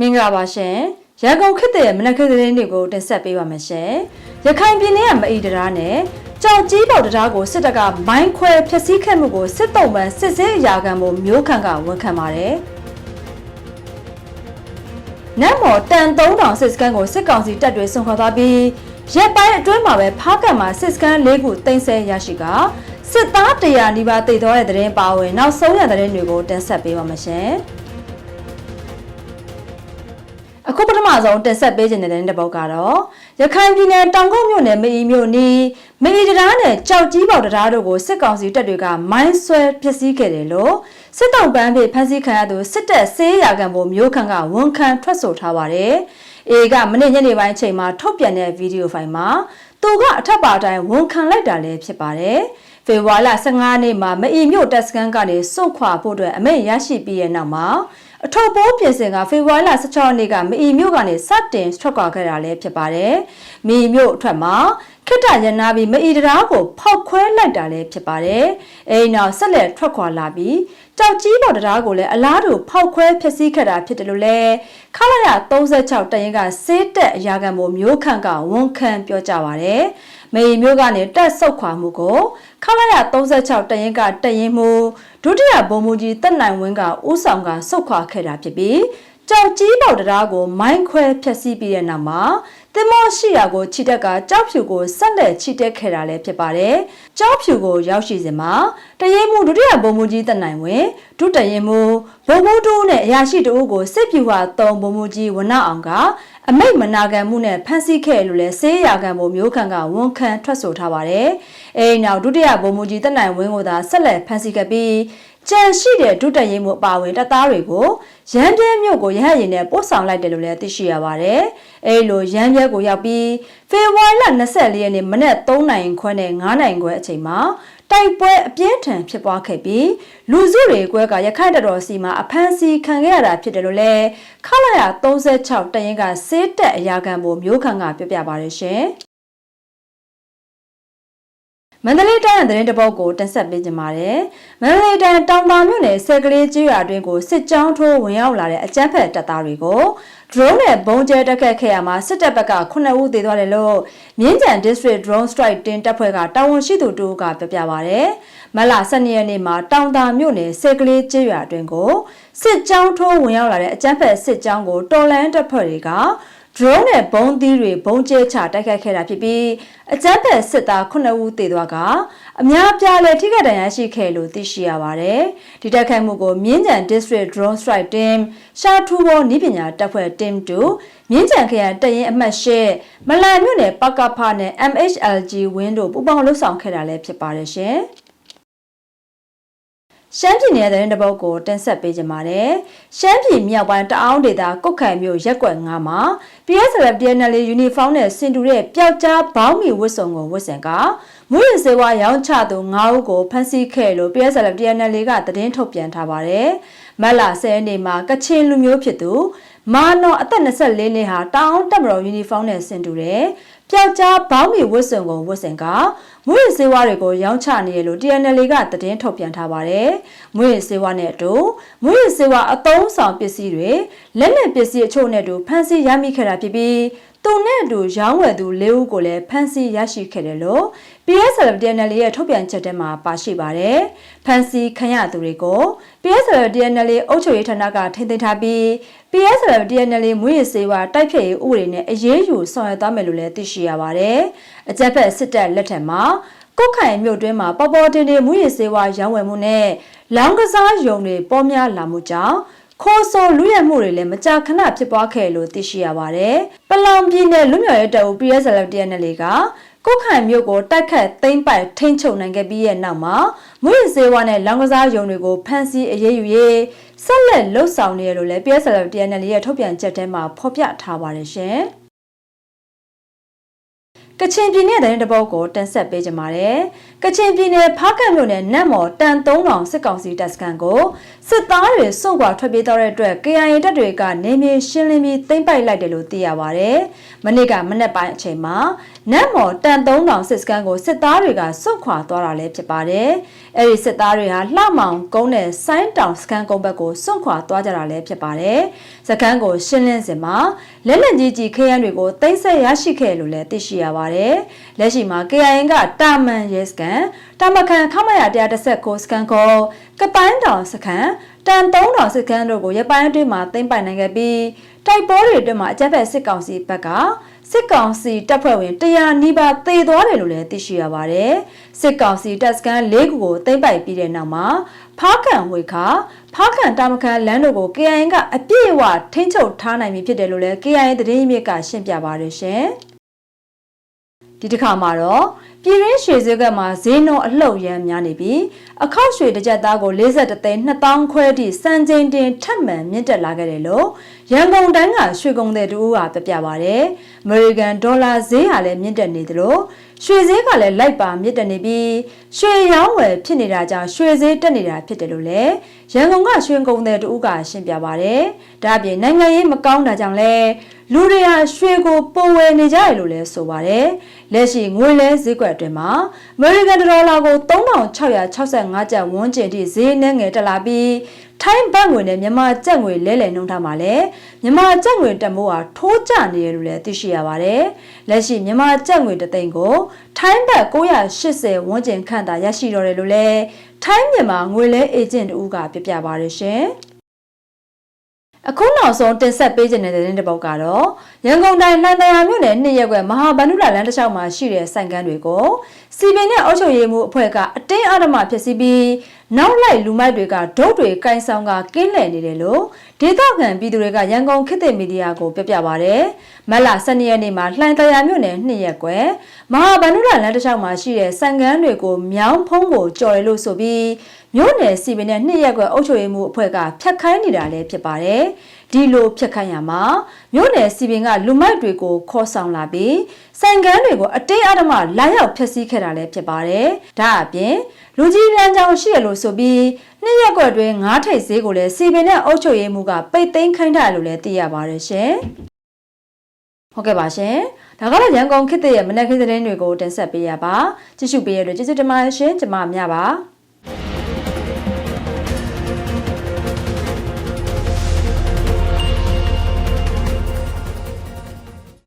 မင်္ဂလာပါရှင်ရန်ကုန်ခေတ်တဲ့မနက်ခင်းသတင်းတွေကိုတင်ဆက်ပေးပါမယ်ရှင်ရခိုင်ပြည်နယ်ကမအီတရားနဲ့ကြောက်ကြီးပေါတရားကိုစစ်တပ်ကမိုင်းခွဲဖျက်ဆီးခဲ့မှုကိုစစ်တုံးပန်းစစ်ဆေးအရာခံမှုမျိုးခန့်ကဝန်ခံပါတယ်နတ်မော်တန်3000စစ်စခန်းကိုစစ်ကောင်စီတပ်တွေဆွန်ခေါ်သွားပြီးရက်ပိုင်းအတွင်းမှာပဲဖားကံမှာစစ်စခန်း၄ခုတင်ဆက်ရရှိကစစ်သား100နီးပါးတည်သွားတဲ့သတင်းပါဝင်နောက်ဆုံးရသတင်းတွေကိုတင်ဆက်ပေးပါမယ်ရှင်။ မဆုံးတင်ဆက်ပေးခြင်းတဲ့တဲ့ပုတ်ကတော့ရခိုင်ပြည်နယ်တောင်ကုန်းမြို့နယ်မအီမြို့နီးမအီတရားနဲ့ကြောက်ကြီးပေါတရားတို့ကိုစစ်ကောင်စီတပ်တွေကမိုင်းဆွဲဖျက်ဆီးခဲ့တယ်လို့စစ်တောင်ပန်းဖြင့်ဖမ်းဆီးခံရသူစစ်တပ်ဆေးရခံပေါ်မျိုးခန့်ကဝန်ခံထွက်ဆိုထားပါတယ်။အေကမနေ့ညနေပိုင်းအချိန်မှာထုတ်ပြန်တဲ့ဗီဒီယိုဖိုင်မှာသူကအထက်ပါတိုင်းဝန်ခံလိုက်တာလည်းဖြစ်ပါတယ်။ဖေဖော်ဝါရီလ15နေ့မှာမအီမြို့တပ်စခန်းကနေစုတ်ခွာဖို့အတွက်အမိန့်ရရှိပြီးတဲ့နောက်မှာ အထောက်ပိုးပြင်ဆင်ကဖေဖော်ဝါရီလ16ရက်နေ့ကမအီမြို့ကနေစတင်ထွက်ခွာခဲ့တာလည်းဖြစ်ပါတယ်။မီမြို့အထက်မှာ ခိတ္တရနာပြီးမအီတရားကိုဖောက်ခွဲလိုက်တာလည်းဖြစ်ပါတယ်။အဲဒီနောက်ဆက်လက်ထွက်ခွာလာပြီးကြောက်ကြီးပေါ်တရားကိုလည်းအလားတူဖောက်ခွဲဖျက်ဆီးခဲ့တာဖြစ်တယ်လို့လည်းခလာရ36တရင်ကစေးတက်အရာခံမှုမျိုးခန့်ကဝန်ခံပြောကြပါတယ်။မေရီမျိုးကနေတက်ဆုတ်ခွာမှုကိုခလာရ36တရင်ကတရင်မှုဒုတိယဗိုလ်မှူးကြီးတက်နိုင်ဝင်းကဦးဆောင်ကဆုတ်ခွာခဲ့တာဖြစ်ပြီး ကြောက်ကြီးပေါတရားကိုမိုင်းခွဲဖျက်ဆီးပြီးတဲ့နောက်မှာတင်မောရှိရာကိုခြိတက်ကကြောက်ဖြူကိုဆက်လက်ခြိတက်ခဲ့တာလည်းဖြစ်ပါတယ်။ကြောက်ဖြူကိုရောက်ရှိစဉ်မှာတရင်မှုဒုတိယဗိုလ်မှူးကြီးတက်နိုင်ဝင်ဒုတရင်မှုဗိုလ်မှူးတို့နဲ့အရာရှိတို့ကိုစစ်ပြူဟာတုံဗိုလ်မှူးကြီးဝနအောင်ကအမိတ်မနာခံမှုနဲ့ဖမ်းဆီးခဲ့လို့လဲဆေးရခံပုံမျိုးခံကဝန်ခံထွက်ဆိုထားပါတယ်။အဲဒီနောက်ဒုတိယဗိုလ်မှူးကြီးတက်နိုင်ဝင်းကိုသာဆက်လက်ဖမ်းဆီးခဲ့ပြီး ကြံရှိတဲ့ဒုတက်ရင်မှုအပါဝင်တပ်သားတွေကိုရန်ပြဲမြို့ကိုရဟတ်ရင်နဲ့ပို့ဆောင်လိုက်တယ်လို့လည်းသိရှိရပါတယ်။အဲဒီလိုရန်ပြဲကိုရောက်ပြီးဖေဖော်ဝါရီလ24ရက်နေ့မနက်3နာရီခွဲနဲ့9နာရီခွဲအချိန်မှာတိုက်ပွဲအပြင်းထန်ဖြစ်ပွားခဲ့ပြီးလူစုတွေကွဲကရခိုင်တတော်စီမှာအဖမ်းဆီးခံခဲ့ရတာဖြစ်တယ်လို့လည်းခလာရ36တရင်ကစေးတက်အရာခံမှုမျိုးခံကပြောပြပါရရှင်။ မန္တလေးတိုင်းသတင်းတပုတ်ကိုတင်ဆက်ပေးကြပါမယ်။မန္တလေးတိုင်းတောင်ပါမြို့နယ်ဆက်ကလေးကျွော်အတွင်းကိုစစ်ကြောင်းထိုးဝင်ရောက်လာတဲ့အကြမ်းဖက်တပ်သားတွေကို drone နဲ့ဘုံကျဲတက်ခတ်ခဲ့ရမှာစစ်တပ်ဘက်က9ဦးသေသွားတယ်လို့မြင်းကြံ district drone strike တင်တပ်ဖွဲ့ကတာဝန်ရှိသူတို့ကပြောပြပါဗျ။မလ12ရက်နေ့မှာတောင်တာမြို့နယ်ဆက်ကလေးကျွော်အတွင်းကိုစစ်ကြောင်းထိုးဝင်ရောက်လာတဲ့အကြမ်းဖက်စစ်ကြောင်းကိုတော်လန်တပ်ဖွဲ့တွေက drone နဲ့ဘုံသီးတွေဘုံကျဲချတိုက်ခိုက်ခဲ့တာဖြစ်ပြီးအကြမ်းဖက်စစ်သား9ဦးသေသွားကအများပြားလည်းထိခိုက်ဒဏ်ရာရှိခဲ့လို့သိရှိရပါတယ်။ဒီတိုက်ခိုက်မှုကိုမြင်းကြံ District Drone Strike Team ရှာထူဘောနီးပညာတပ်ဖွဲ့ Team 2မြင်းကြံခရိုင်တရင်အမှတ်၈မလန်မြို့နယ်ပကဖနဲ့ MHLG ဝင်းတို့ပူးပေါင်းလှုပ်ဆောင်ခဲ့တာလည်းဖြစ်ပါတယ်ရှင်။ ရှမ်းပြည်နယ်တဲ့တပုတ်ကိုတင်ဆက်ပေးကြပါမယ်။ရှမ်းပြည်မြောက်ပိုင်းတအောင်းဒေသကုတ်ခိုင်မြို့ရက်ကွက်9မှာ PSLF DNL uniform နဲ့ဆင်တူတဲ့ပျောက်ကြားဘောင်းမီဝတ်စုံကိုဝတ်ဆင်ကမူရစေဝါရောင်းချသူ9ဦးကိုဖမ်းဆီးခဲ့လို့ PSLF DNL ကသတင်းထုတ်ပြန်ထားပါတယ်။မက်လာ10ရက်နေ့မှာကချင်လူမျိုးဖြစ်သူ မာနော်အသက်24နှစ်ဟာတောင်းတက်မတော်ယူနီဖောင်းနဲ့ဆင်တူတယ်ပျောက်ကြားဘောင်းမီဝတ်စုံကိုဝတ်ဆင်ကမွေးစေဝါတွေကိုရောင်းချနေရလို့ TNL ကသတင်းထုတ်ပြန်ထားပါတယ်။မွေးစေဝါနဲ့အတူမွေးစေဝါအသုံးဆောင်ပစ္စည်းတွေလက်နက်ပစ္စည်းအချို့နဲ့အတူဖမ်းဆီးရမိခဲ့တာဖြစ်ပြီး သူနဲ့အတူရောင်းဝယ်သူ၄ဦးကိုလည်းဖမ်းဆီးရရှိခဲ့တယ်လို့ PSL DNL ရဲ့ထုတ်ပြန်ချက်ထဲမှာပါရှိပါတယ်။ဖမ်းဆီးခံရသူတွေကို PSL DNL အုပ်ချုပ်ရေးဌာနကထိန်းသိမ်းထားပြီး PSL DNL မွေးရစေဝါတိုက်ဖျက်ရေးဥပဒေနဲ့အရေးယူဆောင်ရွက်သွားမယ်လို့လည်းသိရှိရပါတယ်။အကြက်ဖက်စစ်တပ်လက်ထက်မှာကုတ်ခိုင်မြို့တွင်းမှာပေါ်ပေါ်တင်တင်မွေးရစေဝါရောင်းဝယ်မှုနဲ့လောင်းကစားယုံတွေပေါ်များလာမှုကြောင့် ခိုးဆိုလူရမှုတွေလည်းမကြာခဏဖြစ်ပွားခဲ့လို့သိရှိရပါတယ်။ပလောင်ပြည်နယ်လူမျိုးရေးတအူ PSL DNL ကကုတ်ခိုင်မြို့ကိုတိုက်ခတ်သိမ်းပိုက်ထိန်းချုပ်နိုင်ခဲ့ပြီးရဲ့နောက်မှာမွေးစေဝါနဲ့လောင်ကစားယုံတွေကိုဖမ်းဆီးအရေးယူရေးဆက်လက်လှုပ်ဆောင်နေရလို့လည်း PSL DNL ရဲ့ထုတ်ပြန်ချက်ထဲမှာဖော်ပြထားပါတယ်ရှင်။ ကချင်ပြည်နယ်တဲ့တပုတ်ကိုတင်ဆက်ပေးကြပါမယ်။ကချင်ပြည်နယ်ဖားကန့်မြို့နယ်နတ်မော်တန်3000စစ်ကောင်စီတပ်စခန်းကိုစစ်သားတွေစွန့်ခွာထွက်ပြေးသွားတဲ့အတွက် KIA တပ်တွေကနေမြေရှင်းလင်းပြီးသိမ်းပိုက်လိုက်တယ်လို့သိရပါဗျ။မနေ့ကမနေ့ပိုင်းအချိန်မှာ နတ်မော်တန်3000စစ်စခန်းကိုစစ်သားတွေကစွန့်ခွာသွားတာလည်းဖြစ်ပါတယ်။အဲဒီစစ်သားတွေဟာလှမောင်ကုန်းနဲ့ဆိုင်းတောင်စခန်းကုန်းဘက်ကိုစွန့်ခွာသွားကြတာလည်းဖြစ်ပါတယ်။စခန်းကိုရှင်းလင်းစင်မှာလက်လက်ကြီးကြီးခရမ်းတွေကိုတိမ့်ဆက်ရရှိခဲ့လို့လည်းသိရှိရပါတယ်။လက်ရှိမှာ KIN ကတာမန်ရဲစခန်းတာမခန်ခမရ139စခန်းကိုကပိုင်းတောင်စခန်းတန်3000စခန်းတို့ကိုရပိုင်းအတွင်းမှာသိမ့်ပိုင်နိုင်ခဲ့ပြီး တိုက်ပွဲတွေအတွင်းမှာအကြက်ဖက်စစ်ကောင်စီဘက်ကစစ်ကောင်စီတပ်ဖွဲ့ဝင်100နီးပါးသေသွားတယ်လို့လည်းသိရှိရပါတယ်။စစ်ကောင်စီတပ်စခန်း၄ခုကိုသိမ်းပိုက်ပြီးတဲ့နောက်မှာဖားကန်ဝေခါဖားကန်တာမခန်လမ်းတို့ကို KIN ကအပြည့်အဝထိန်းချုပ်ထားနိုင်ပြီဖြစ်တယ်လို့လည်း KIN သတင်းရင်းမြစ်ကရှင်းပြပါတယ်ရှင်။ ဒီတစ်ခါမှာတော့ပြည်ရင်းရွှေစည်းကမှာဈေးနှုန်းအလှုပ်ရမ်းများနေပြီးအခောက်ရွှေတစ်ကြက်သားကို42သိန်း2000ခွဲထိစံချိန်တင်ထပ်မံမြင့်တက်လာခဲ့တယ်လို့ရန်ကုန်တိုင်းကရွှေကုန်တဲ့တူကပြပြပါဗျ။ American Dollar ဈေးဟာလည်းမြင့်တက်နေသလိုရွှေဈေးကလည်းလိုက်ပါမြင့်တက်နေပြီးရွှေရောင်းဝယ်ဖြစ်နေတာကြောင့်ရွှေဈေးတက်နေတာဖြစ်တယ်လို့လည်းရန်ကုန်ကရွှေကုန်တဲ့တူကရှင်းပြပါဗျ။ဒါ့အပြင်နိုင်ငံရေးမကောင်းတာကြောင့်လည်း လူတွေဟာရွှေကိုပုံဝယ်နေကြတယ်လို့လည်းဆိုပါတယ်။လက်ရှိငွေလဲဈေးကွက်အတွင်းမှာ American Dollar ကို3665ကျပ်ဝန်းကျင်ထိဈေးနှဲငယ်တက်လာပြီးထိုင်းဘတ်ငွေနဲ့မြန်မာကျပ်ငွေလဲလှယ်နှုန်းထားမှာလည်းမြန်မာကျပ်ငွေတက်မိုးဟာထိုးကျနေတယ်လို့လည်းသိရှိရပါတယ်။လက်ရှိမြန်မာကျပ်ငွေတစ်သိန်းကိုထိုင်းဘတ်980ဝန်းကျင်ခန့်သာရရှိတော့တယ်လို့လည်းထိုင်းမြန်မာငွေလဲအေဂျင့်တူကပြပြပါရရှင်။ အခုနောက်ဆုံးတင်ဆက်ပေးခြင်းတဲ့တဲ့တစ်ပုတ်ကတော့ရန်ကုန်တိုင်းလန်တရာမြို့နယ်နှစ်ရက်ွယ်မဟာဗန္ဓုလလမ်းတစ်လျှောက်မှာရှိတဲ့ဆိုင်ကန်းတွေကိုစီပင်နဲ့အုပ်ချုပ်ရေးမှုအဖွဲ့ကအတင်းအဓမ္မဖြစ်စီပြီးနောက်လိုက်လူမိုက်တွေကဒုတ်တွေကင်ဆောင်ကကင်းလည်နေတယ်လို့ဒေသခံပြည်သူတွေကရန်ကုန်ခေတ်သစ်မီဒီယာကိုပြပြပါဗျ။မက်လာ12ရက်နေ့မှာလှိုင်တရာမြို့နယ်နှစ်ရက်ွယ်မဟာဗန္ဓုလလမ်းတစ်လျှောက်မှာရှိတဲ့ဆိုင်ကန်းတွေကိုမြောင်းဖုံးကိုကြော်ရလို့ဆိုပြီးမြို့နယ်စီပင်နဲ့နှစ်ရက်ွယ်အုပ်ချုပ်ရေးမှုအဖွဲ့ကဖျက်ခိုင်းနေတာလည်းဖြစ်ပါတယ်။ ဒီလိုဖြတ်ခိုင်းရမှာမြို့နယ်စီပင်ကလူမိုက်တွေကိုခေါ်ဆောင်လာပြီးဆိုင်ကန်းတွေကိုအတင်းအဓမ္မလာရောက်ဖျက်ဆီးခဲ့တာလည်းဖြစ်ပါတယ်။ဒါအပြင်လူကြီးလမ်းကြောင်းရှိရလို့ဆိုပြီးနှစ်ရက်ကွက်တွင်ငါးထိပ်ဈေးကိုလည်းစီပင်နဲ့အုပ်ချုပ်ရေးမှုကပိတ်သိမ်းခိုင်းထားတယ်လို့လည်းသိရပါတယ်ရှင်။ဟုတ်ကဲ့ပါရှင်။ဒါကတော့ရန်ကုန်ခေတ်ရဲ့မနက်ခင်းသတင်းတွေကိုတင်ဆက်ပေးရပါ။ကြည့်ရှုပေးရတဲ့ကျေးဇူးတင်ပါတယ်ရှင်။ကျွန်မမြပါ။